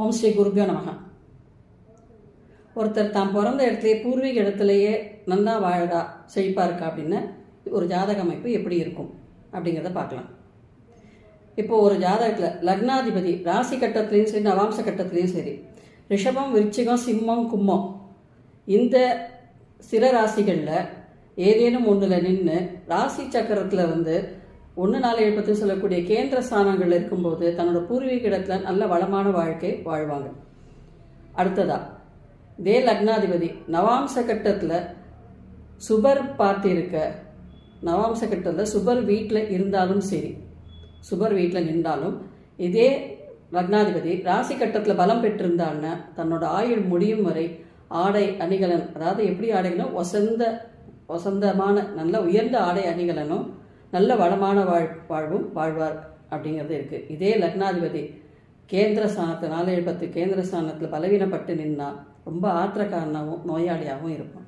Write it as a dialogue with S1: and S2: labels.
S1: ஓம் ஸ்ரீ குருபியோ நமக. ஒருத்தர் தான் பிறந்த இடத்துலயே பூர்வீக இடத்துலையே நந்தா வாழடா செழிப்பாக இருக்கா அப்படின்னு ஒரு ஜாதக அமைப்பு எப்படி இருக்கும் அப்படிங்கிறத பார்க்கலாம். இப்போ ஒரு ஜாதகத்தில் லக்னாதிபதி ராசி கட்டத்துலேயும் சரி நவாம்ச கட்டத்துலேயும் சரி ரிஷபம் விருச்சிகம் சிம்மம் கும்மம் இந்த சிற ராசிகளில் ஏதேனும் ஒன்றில் நின்று ராசி சக்கரத்தில் வந்து ஒன்று நாலு எழுப்பத்து சொல்லக்கூடிய கேந்திர ஸ்தானங்கள் இருக்கும்போது தன்னோட பூர்வீக இடத்துல நல்ல வளமான வாழ்க்கை வாழ்வாங்க. அடுத்ததா இதே லக்னாதிபதி நவாம்ச கட்டத்தில் சுபர் பார்த்திருக்க நவாம்ச கட்டத்தில் சுபர் வீட்டில் இருந்தாலும் சரி சுபர் வீட்டில் நின்றாலும் இதே லக்னாதிபதி ராசி கட்டத்தில் பலம் பெற்றிருந்தான்னா தன்னோட ஆயுள் முடியும் வரை ஆடை அணிகலன் அதாவது எப்படி ஆடைகளும் வசந்த வசந்தமான நல்ல உயர்ந்த ஆடை அணிகலனும் நல்ல வளமான வாழ் வாழ்வும் வாழ்வார் அப்படிங்கிறது இருக்குது இதே லக்னாதிபதி கேந்திர ஸ்தானத்தை நாலு எழுபத்து கேந்திர ஸ்தானத்தில் பலவீனப்பட்டு நின்னா ரொம்ப ஆத்திரக்காரனாகவும் நோயாளியாகவும் இருப்பான்.